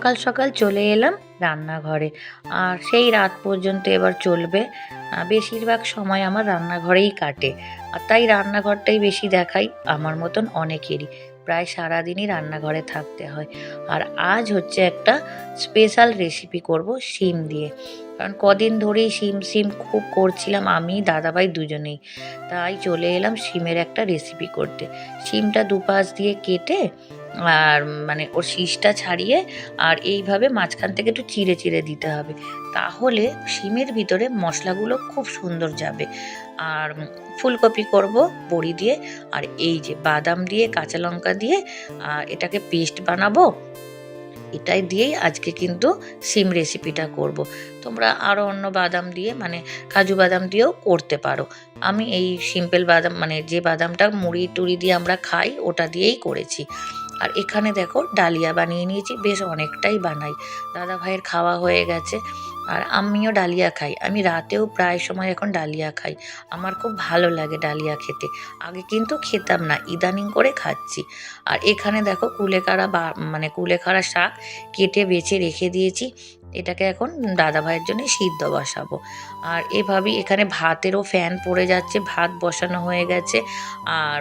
সকাল সকাল চলে এলাম রান্নাঘরে। আর সেই রাত পর্যন্ত এবার চলবে। বেশিরভাগ সময় আমার রান্নাঘরেই কাটে। আর তাই রান্নাঘরটাই বেশি দেখাই আমার মতন অনেকেরই। প্রায় সারাদিনই রান্নাঘরে থাকতে হয়। আর আজ হচ্ছে একটা স্পেশাল রেসিপি করব শিম দিয়ে। কারণ কদিন ধরেই শিম শিম খুব করছিলাম আমি, দাদাভাই দুজনেই। তাই চলে এলাম শিমের একটা রেসিপি করতে। শিমটা দুপাশ দিয়ে কেটে আর মানে ওর শীষটা ছাড়িয়ে আর এইভাবে মাঝখান থেকে একটু চিড়ে চিড়ে দিতে হবে। তাহলে শিমের ভিতরে মশলাগুলো খুব সুন্দর যাবে। আর ফুলকপি করব, বড়ি দিয়ে, আর এই যে বাদাম দিয়ে, কাঁচা লঙ্কা দিয়ে, আর এটাকে পেস্ট বানাবো। এটাই দিয়েই আজকে কিন্তু সিম রেসিপিটা করব। তোমরা আরও অন্য বাদাম দিয়ে মানে কাজু বাদাম দিয়েও করতে পারো। আমি এই সিম্পল বাদাম মানে যে বাদামটা মুড়ি টুড়ি দিয়ে আমরা খাই, ওটা দিয়েই করেছি। আর এখানে দেখো ডালিয়া বানিয়ে নিয়েছি, বেশ অনেকটাই বানাই। দাদা ভাইয়ের খাওয়া হয়ে গেছে আর আমিও ডালিয়া খাই। আমি রাতেও প্রায় সময় এখন ডালিয়া খাই। আমার খুব ভালো লাগে ডালিয়া খেতে। আগে কিন্তু খেতাম না, ইদানিং করে খাচ্ছি। আর এখানে দেখো কুলেখাড়া বা মানে কুলেখাড়া শাক কেটে বেছে রেখে দিয়েছি। এটাকে এখন দাদা ভাইয়ের জন্য সিদ্ধ বসাবো। আর এভাবেই এখানে ভাতেরও ফ্যান পড়ে যাচ্ছে, ভাত বসানো হয়ে গেছে। আর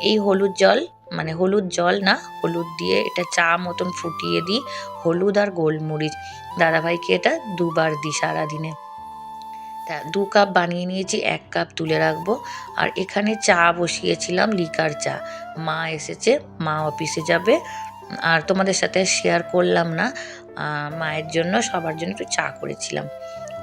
এই হলুদ জল মানে হলুদ জল না, হলুদ দিয়ে এটা চা মতন ফুটিয়ে দিই, হলুদ আর গোলমরিচ। দাদাভাইকে এটা দুবার দিই সারাদিনে। তা দু কাপ বানিয়ে নিয়েছি, এক কাপ তুলে রাখব। আর এখানে চা বসিয়েছিলাম, লিকার চা। মা এসেছে, মা অফিসে যাবে। আর তোমাদের সাথে শেয়ার করলাম না মায়ের জন্য, সবার জন্য একটু চা করেছিলাম।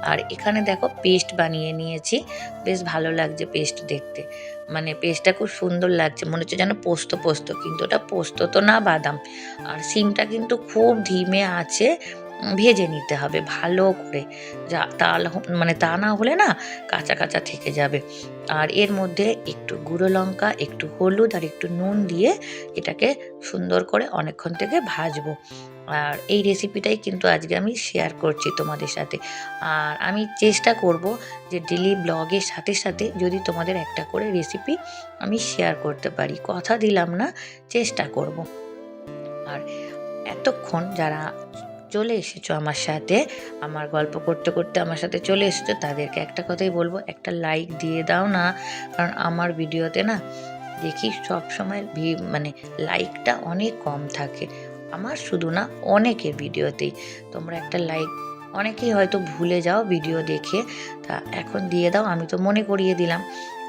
আর এখানে দেখো পেস্ট বানিয়ে নিয়েছি। বেশ ভালো লাগছে পেস্ট দেখতে। মানে পেস্টটা খুব সুন্দর লাগছে। মনে হচ্ছে যেন পোস্ত পোস্ত, কিন্তু ওটা পোস্ত তো না বাদাম। আর সিমটা কিন্তু খুব ধিমে আছে ভেজে নিতে হবে ভালো করে। যা, তা হ- মানে তা না হলে না কাঁচা কাঁচা থেকে যাবে। আর এর মধ্যে একটু গুঁড়ো লঙ্কা, একটু হলুদ আর একটু নুন দিয়ে এটাকে সুন্দর করে অনেকক্ষণ থেকে ভাজবো। আর এই রেসিপিটাই কিন্তু আজকে আমি শেয়ার করছি তোমাদের সাথে। আর আমি চেষ্টা করব যে ডেলি ব্লগের সাথে সাথে যদি তোমাদের একটা করে রেসিপি আমি শেয়ার করতে পারি। কথা দিলাম না, চেষ্টা করব। আর এতক্ষণ যারা চলে এসেছ আমার সাথে, আমার গল্প করতে করতে আমার সাথে চলে এসেছ, তাদেরকে একটা কথাই বলব, একটা লাইক দিয়ে দাও না। কারণ আমার ভিডিওতে না দেখি সব সময় মানে লাইকটা অনেক কম থাকে। আমার শুধু না অনেকের ভিডিওতেই। তোমরা একটা লাইক অনেকেই হয়তো ভুলে যাও ভিডিও দেখে। তা এখন দিয়ে দাও আমি তো মনে করিয়ে দিলাম।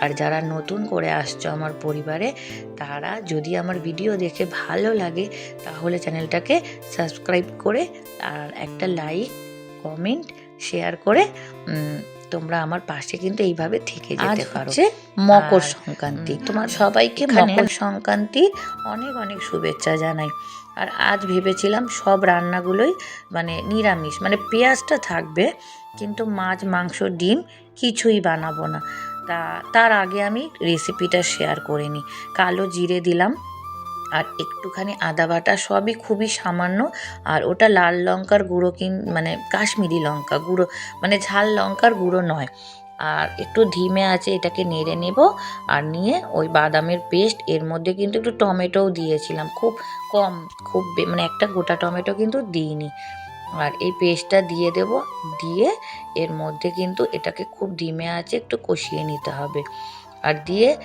আর যারা নতুন করে আসছো আমার পরিবারে তারা যদি আমার ভিডিও দেখে ভালো লাগে তাহলে চ্যানেলটাকে সাবস্ক্রাইব করে আর একটা লাইক কমেন্ট শেয়ার করে তোমরা আমার পাশে কিন্তু এইভাবে থেকে যেতে পারো। মকর সংক্রান্তি। তোমার সবাইকে মকর সংক্রান্তির অনেক অনেক শুভেচ্ছা জানাই। আর আজ ভেবেছিলাম সব রান্নাগুলোই মানে নিরামিষ মানে পেঁয়াজটা থাকবে, কিন্তু মাছ, মাংস, ডিম কিছুই বানাবো না। তা, তার আগে আমি রেসিপিটা শেয়ার করে নিই। কালো জিরে দিলাম, আর একটুখানি আদা বাটা, সবই খুবই সামান্য, আর ওটা লাল লঙ্কার গুঁড়ো কিন মানে কাশ্মীরি লঙ্কা গুঁড়ো মানে ঝাল লঙ্কার গুঁড়ো নয়। আর একটু ধিমে আছে, এটাকে নেড়ে নেব আর নিয়ে ওই বাদামের পেস্ট, এর মধ্যে কিন্তু একটু টমেটোও দিয়েছিলাম। খুব কম, খুব মানে একটা গোটা টমেটো কিন্তু দিইনি। আর এই পেস্টটা দিয়ে দেব, দিয়ে এর মধ্যে কিন্তু এটাকে খুব ডিমে আছে, একটু কষিয়ে নিতে হবে। আর দিয়ে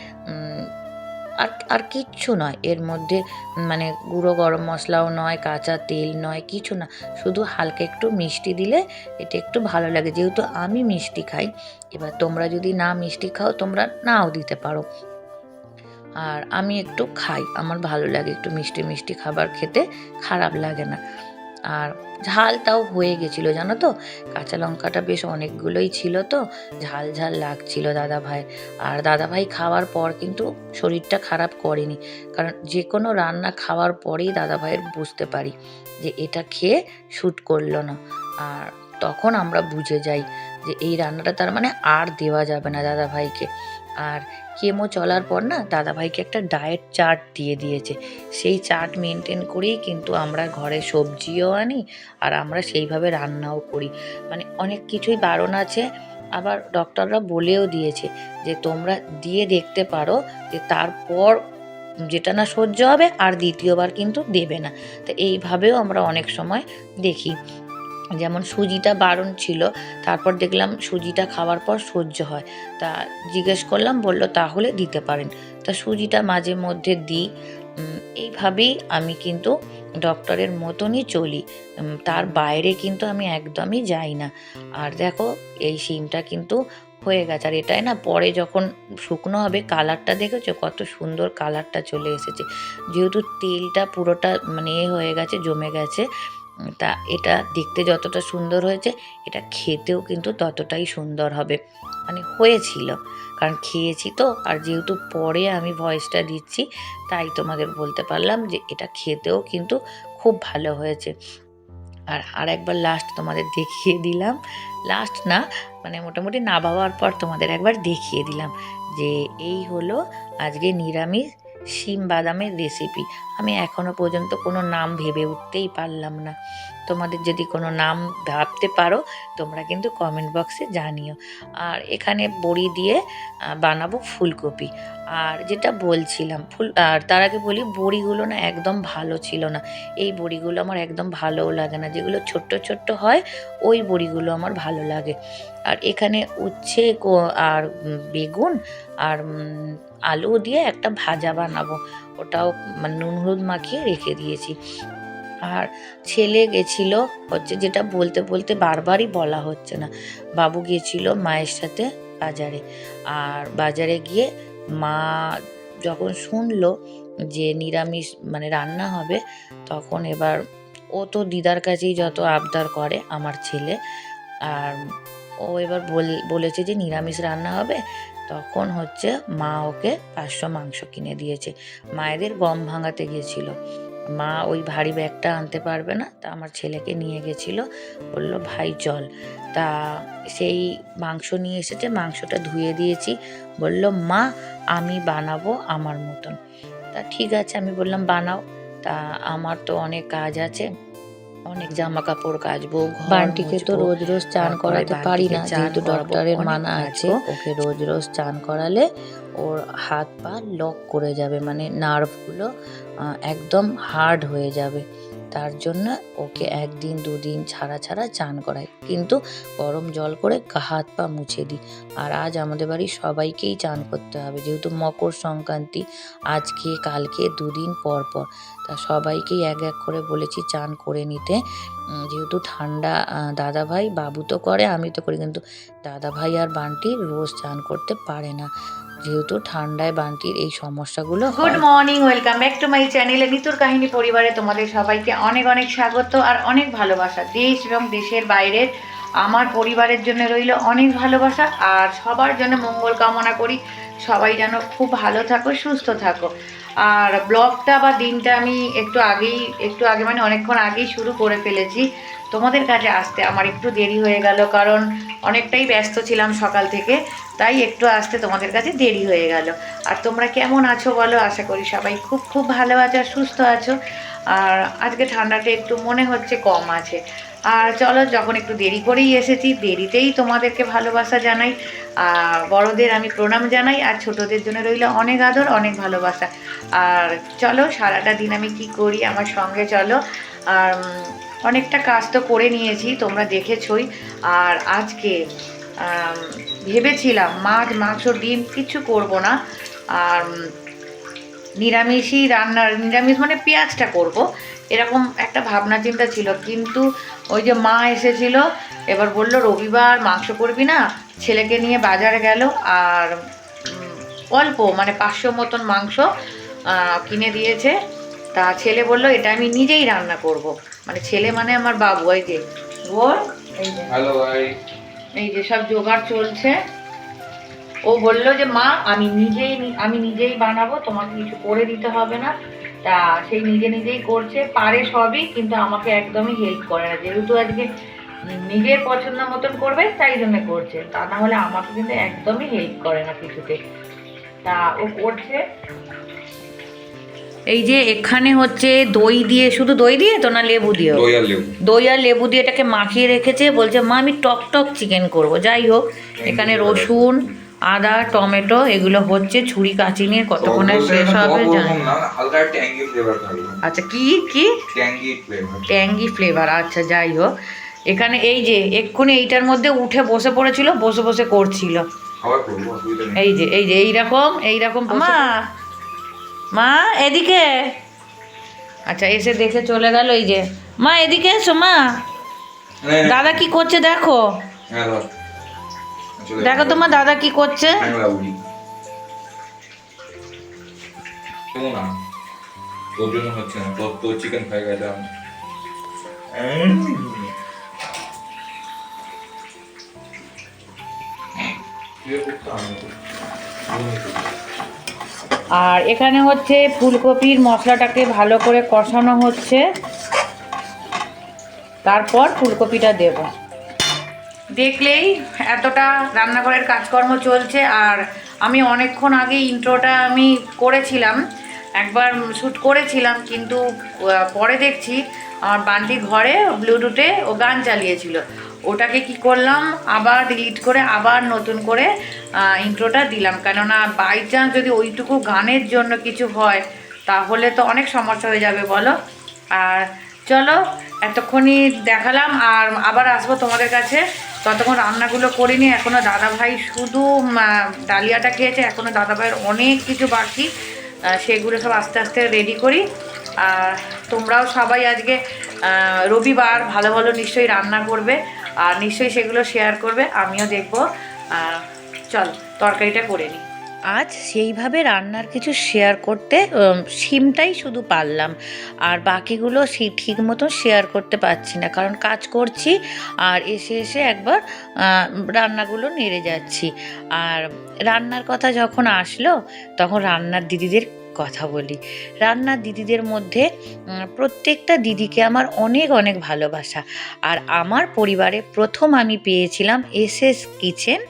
আর আর কিচ্ছু নয়। এর মধ্যে মানে গুঁড়ো গরম মশলাও নয়, কাঁচা তেল নয়, কিছু না। শুধু হালকা একটু মিষ্টি দিলে এটা একটু ভালো লাগে। যেহেতু আমি মিষ্টি খাই, এবার তোমরা যদি না মিষ্টি খাও, তোমরা নাও দিতে পারো। আর আমি একটু খাই, আমার ভালো লাগে একটু মিষ্টি মিষ্টি খাবার খেতে, খারাপ লাগে না। আর ঝাল তাও হয়ে গেছিল, জানো তো? কাঁচা লঙ্কাটা বেশ অনেকগুলোই ছিল তো, ঝাল ঝাল লাগছিল দাদা ভাই আর দাদা ভাই খাওয়ার পর কিন্তু শরীরটা খারাপ করেনি, কারণ যে কোনো রান্না খাওয়ার পরেই দাদা ভাইয়ের বুঝতে পারি যে এটা খেয়ে শ্যুট করল না। আর তখন আমরা বুঝে যাই যে এই রান্নাটা তার মানে আর দেওয়া যাবে না দাদা ভাইকে আর কেমো চলার পর না দাদাভাইকে একটা ডায়েট চার্ট দিয়ে দিয়েছে। সেই চার্ট মেনটেন করেই কিন্তু আমরা ঘরে সবজিও আনি আর আমরা সেইভাবে রান্নাও করি। মানে অনেক কিছুই বারণ আছে, আবার ডক্টররা বলেও দিয়েছে যে তোমরা দিয়ে দেখতে পারো যে তারপর যেটা না সহ্য হবে আর দ্বিতীয়বার কিন্তু দেবে না। তো এইভাবেও আমরা অনেক সময় দেখি। যেমন সুজিটা বারণ ছিল, তারপর দেখলাম সুজিটা খাওয়ার পর সহ্য হয়। তা জিজ্ঞেস করলাম, বলল তাহলে দিতে পারেন। তা সুজিটা মাঝে মধ্যে দিই। এইভাবেই আমি কিন্তু ডক্টরের মতনই চলি। তার বাইরে কিন্তু আমি একদমই যাই না। আর দেখো, এই সিমটা কিন্তু হয়ে গেছে। আর এটাই না, পরে যখন শুকনো হবে কালারটা দেখেছ? কত সুন্দর কালারটা চলে এসেছে। যেহেতু তেলটা পুরোটা মানে হয়ে গেছে, জমে গেছে তা এটা দেখতে যতটা সুন্দর হয়েছে, এটা খেতেও কিন্তু ততটাই সুন্দর হবে। মানে হয়েছিল, কারণ খেয়েছি তো, আর যেহেতু পরে আমি ভয়েসটা দিচ্ছি, তাই তোমাদের বলতে পারলাম যে এটা খেতেও কিন্তু খুব ভালো হয়েছে। আর আর একবার লাস্ট তোমাদের দেখিয়ে দিলাম। লাস্ট না মানে মোটামুটি না ভাবার পর তোমাদের একবার দেখিয়ে দিলাম যে এই হলো আজকে নিরামিষ শিম বাদামের রেসিপি আমি এখনও পর্যন্ত কোনো নাম ভেবে উঠতেই পারলাম না। তোমাদের যদি কোনো নাম ভাবতে পারো, তোমরা কিন্তু কমেন্ট বক্সে জানিও। আর এখানে বড়ি দিয়ে বানাবো ফুলকপি। আর যেটা বলছিলাম, ফুল, আর তার আগে বলি, বড়িগুলো না একদম ভালো ছিল না। এই বড়িগুলো আমার একদম ভালোও লাগে না। যেগুলো ছোট্ট ছোট্ট হয়, ওই বড়িগুলো আমার ভালো লাগে। আর এখানে উচ্ছে আর বেগুন, আর আলু দিয়ে একটা ভাজা বানাবো। ওটাও মানে নুন হলুদ মাখিয়ে রেখে দিয়েছি। আর ছেলে গেছিল হচ্ছে যেটা বলতে বলতে বারবারই বলা হচ্ছে না। বাবু গিয়েছিল মায়ের সাথে বাজারে। আর বাজারে গিয়ে মা যখন শুনলো যে নিরামিষ মানে রান্না হবে, তখন এবার ও তো দিদার কাছেই যত আবদার করে আমার ছেলে। আর ও এবার বল- বলেছে যে নিরামিষ রান্না হবে। তখন হচ্ছে মা ওকে পাঁচশো মাংস কিনে দিয়েছে। মায়েদের গম ভাঙাতে গিয়েছিল। মা ওই ভারী ব্যাগটা আনতে পারবে না, তা আমার ছেলেকে নিয়ে গেছিল। বলল, ভাই, চল। তা সেই মাংস নিয়ে এসেছে, মাংসটা ধুয়ে দিয়েছি। বলল, মা, আমি বানাবো আমার মতন। তা ঠিক আছে, আমি বললাম, বানাও। তা আমার তো অনেক কাজ আছে। অনেক জামা কাপড় কাচবো বান্টিকে তো রোজ রোজ চান করাতে পারি না যেহেতু ডক্টরের মানা আছে ওকে রোজ রোজ চান করালে ওর হাত পা লক করে যাবে মানে নার্ভগুলো একদম হার্ড হয়ে যাবে। তার জন্য ওকে একদিন দুদিন ছাড়া ছাড়া চান করাই। কিন্তু গরম জল করে হাত পা মুছে দিই। আর আজ আমাদের বাড়ির সবাইকেই চান করতে হবে। যেহেতু মকর সংক্রান্তি, আজকে, কালকে দুদিন পর পর। তা সবাইকেই এক এক করে বলেছি চান করে নিতে। যেহেতু ঠান্ডা দাদা ভাই বাবু তো করে, আমি তো করি। কিন্তু দাদা ভাই আর বান্টি রোজ চান করতে পারে না। যেহেতু ঠান্ডায় বান্টির এই সমস্যাগুলো good morning welcome back to my চ্যানেলে নিতুর কাহিনী পরিবারে তোমাদের সবাইকে অনেক অনেক স্বাগত আর অনেক ভালোবাসা। দেশ এবং দেশের বাইরের আমার পরিবারের জন্য রইল অনেক ভালোবাসা আর সবার জন্য মঙ্গল কামনা করি। সবাই যেন খুব ভালো থাকো, সুস্থ থাকো। আর ব্লগটা বা দিনটা আমি একটু আগেই, একটু আগে মানে অনেকক্ষণ আগেই শুরু করে ফেলেছি। তোমাদের কাছে আসতে আমার একটু দেরি হয়ে গেল, কারণ অনেকটাই ব্যস্ত ছিলাম সকাল থেকে, তাই একটু আসতে তোমাদের কাছে দেরি হয়ে গেল। আর তোমরা কেমন আছো বলো? আশা করি সবাই খুব খুব ভালো আছো আর সুস্থ আছো। আর আজকে ঠান্ডাটা একটু মনে হচ্ছে কম আছে। আর চলো, যখন একটু দেরি করেই এসেছি, দেরিতেই তোমাদেরকে ভালোবাসা জানাই, আর বড়দের আমি প্রণাম জানাই, আর ছোটদের জন্য রইল অনেক আদর, অনেক ভালোবাসা। আর চলো, সারাটা দিন আমি কি করি আমার সঙ্গে চলো। আর অনেকটা কাজ তো করে নিয়েছি, তোমরা দেখেছই। আর আজকে ভেবেছিলাম মাছ, মাংস, ডিম কিছু করব না। আর নিরামিষই রান্নার নিরামিষ মানে পেঁয়াজটা করব। এরকম একটা ভাবনা চিন্তা ছিল কিন্তু ওই যে মা এসেছিল এবার বলল রবিবার মাংস করবি না? ছেলেকে নিয়ে বাজারে গেল আর অল্প মানে পাঁচশো মতন মাংস কিনে দিয়েছে। তা ছেলে বলল এটা আমি নিজেই রান্না করব। মানে ছেলে মানে আমার বাবু এই যে ওর এই যে। এই যে সব জোগাড় চলছে। ও বলল যে মা আমি নিজেই আমি নিজেই বানাবো তোমাকে কিছু করে দিতে হবে না। তা সেই নিজে নিজেই করছে পারে সবই কিন্তু আমাকে একদমই হেল্প করে না। যেহেতু আজকে নিজের পছন্দ মতন করবে তাই জন্য করছে। তা না হলে আমাকে কিন্তু একদমই হেল্প করে না কিছুতে। তা ও করছে। এই যে এখানে হচ্ছে দই দিয়ে শুধু দই দিয়ে তো না লেবু দিয়েও? দই আর লেবু। দই আর লেবু দিয়ে এটাকে মাখিয়ে রেখেছে বলছে মা আমি টক টক চিকেন করব। যাই হোক এখানে রসুন আদা টমেটো এগুলো হচ্ছে ছুরি কাচি নিয়ে কতক্ষণে শেষ হবে জানি। না। না হালকা ট্যাঙ্গি ফ্লেভার থাকবে। আচ্ছা কি কি? ট্যাঙ্গি ফ্লেভার আচ্ছা যাই হোক। এখানে এই যে এক্ষুনি এইটার মধ্যে উঠে বসে পড়েছিল বসে বসে করছিল। এই যে এই যে এইরকম এইরকম মা মা এদিকে। আচ্ছা এসে দেখে চলে গেল এই যে। মা এদিকে এসো মা। নে। দাদা কি করছে দেখো? হ্যাঁ। দেখো তোমার দাদা কি করছে? হ্যাংলা উড়ি কেমন না? তোর জন্য হচ্ছে না। তোর তো। চিকেন ফ্রাই গেলাম আর এখানে হচ্ছে ফুলকপির মশলাটাকে ভালো করে কষানো হচ্ছে। তারপর ফুলকপিটা দেব। দেখলেই এতটা রান্নাঘরের কাজকর্ম চলছে আর আমি অনেকক্ষণ আগে ইন্ট্রোটা আমি করেছিলাম, একবার শ্যুট করেছিলাম কিন্তু পরে দেখছি আমার বান্টি ঘরে ব্লুটুথে ও গান চালিয়েছিল। ওটাকে কি করলাম, আবার ডিলিট করে আবার নতুন করে ইন্ট্রোটা দিলাম। কেননা বাই চান্স যদি ওইটুকু গানের জন্য কিছু হয়, তাহলে তো অনেক সমস্যা হয়ে যাবে বলো। আর চলো, এতক্ষণই দেখালাম আর আবার আসব তোমাদের কাছে। ততক্ষণ রান্নাগুলো করিনি এখনও দাদাভাই শুধু ডালিয়াটা খেয়েছে এখনও দাদাভাইয়ের অনেক কিছু বাকি সেগুলো সব আস্তে আস্তে রেডি করি। আর তোমরাও সবাই আজকে রবিবার ভালো ভালো নিশ্চয়ই রান্না করবে, আর নিশ্চয়ই সেগুলো শেয়ার করবে, আমিও দেখব। চল, তরকারিটা করে নিই আজ সেইভাবে রান্নার কিছু শেয়ার করতে সিমটাই শুধু পারলাম। আর বাকিগুলো সেই ঠিক মতো শেয়ার করতে পারছি না। কারণ কাজ করছি, আর এসে এসে একবার রান্নাগুলো নেড়ে যাচ্ছি। আর রান্নার কথা যখন আসলো, তখন রান্নার দিদিদের কথা বলি। রান্নার দিদিদের মধ্যে প্রত্যেকটা দিদিকে আমার অনেক অনেক ভালোবাসা। আর আমার পরিবারে প্রথম আমি পেয়েছিলাম এস এস কিচেন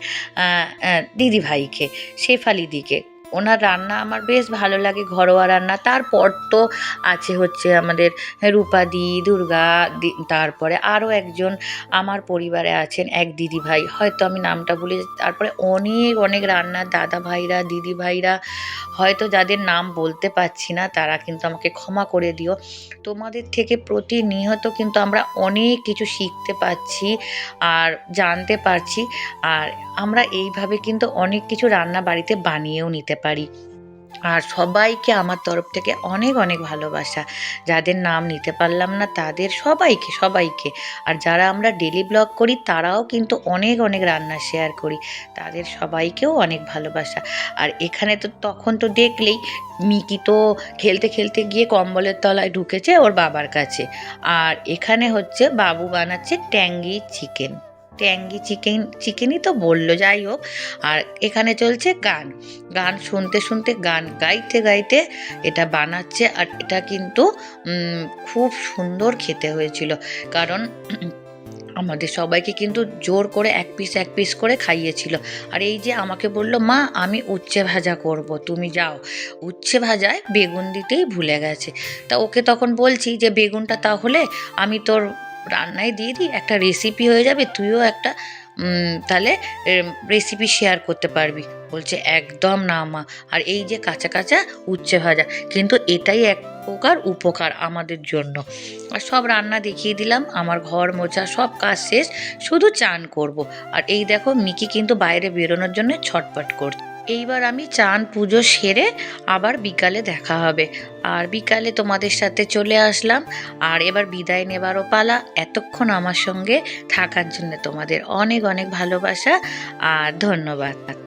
দিদিভাইকে শেফালি দিকে ওনার রান্না আমার বেশ ভালো লাগে, ঘরোয়া রান্না। তারপর তো আছে হচ্ছে আমাদের রূপাদি, দুর্গা তারপরে আরও একজন আমার পরিবারে আছেন, এক দিদি ভাই হয়তো আমি নামটা ভুলে তারপরে অনেক অনেক রান্নার দাদা ভাইরা, দিদি ভাইরা, হয়তো যাদের নাম বলতে পারছি না, তারা কিন্তু আমাকে ক্ষমা করে দিও। তোমাদের থেকে প্রতিনিয়ত কিন্তু আমরা অনেক কিছু শিখতে পারছি আর জানতে পারছি। আর আমরা এইভাবে কিন্তু অনেক কিছু রান্না বাড়িতে বানিয়েও নিতে পারি। আর সবাইকে আমার তরফ থেকে অনেক অনেক ভালোবাসা। যাদের নাম নিতে পারলাম না, তাদের সবাইকে সবাইকে। আর যারা আমরা ডেলি ব্লগ করি, তারাও কিন্তু অনেক অনেক রান্না শেয়ার করি। তাদের সবাইকেও অনেক ভালোবাসা। আর এখানে তো তখন তো দেখলেই মিকি তো খেলতে খেলতে গিয়ে কম্বলের তলায় ঢুকেছে ওর বাবার কাছে। আর এখানে হচ্ছে বাবু বানাচ্ছে ট্যাঙ্গি চিকেন ট্যাঙ্গি চিকেন, চিকেনই তো বলল, যাই হোক। আর এখানে চলছে গান। গান শুনতে শুনতে, গান গাইতে গাইতে এটা বানাচ্ছে আর এটা কিন্তু খুব সুন্দর খেতে হয়েছিল। কারণ আমাদের সবাইকে কিন্তু জোর করে এক পিস এক পিস করে খাইয়েছিল। আর এই যে আমাকে বলল, মা, আমি উচ্ছে ভাজা করব, তুমি যাও। উচ্ছে ভাজায় বেগুন দিতেই ভুলে গেছে। তা ওকে তখন বলছি যে, বেগুনটা তাহলে আমি তোর রান্নায় দিয়ে দিই, একটা রেসিপি হয়ে যাবে, তুইও একটা তাহলে রেসিপি শেয়ার করতে পারবি। বলছে, একদম না, মা। আর এই যে কাঁচা কাঁচা উচ্ছে ভাজা, কিন্তু এটাই এক প্রকার উপকার আমাদের জন্য। আর সব রান্না দেখিয়ে দিলাম, আমার ঘর মোছা, সব কাজ শেষ, শুধু চান করব। আর এই দেখো, মিকি কিন্তু বাইরে বেরোনোর জন্য ছটপট করছে। এইবার আমি চান পুজো সেরে আবার বিকালে দেখা হবে। আর বিকালে তোমাদের সাথে চলে আসলাম। আর এবার বিদায় নেবারও পালা। এতক্ষণ আমার সঙ্গে থাকার জন্য তোমাদের অনেক অনেক ভালোবাসা আর ধন্যবাদ।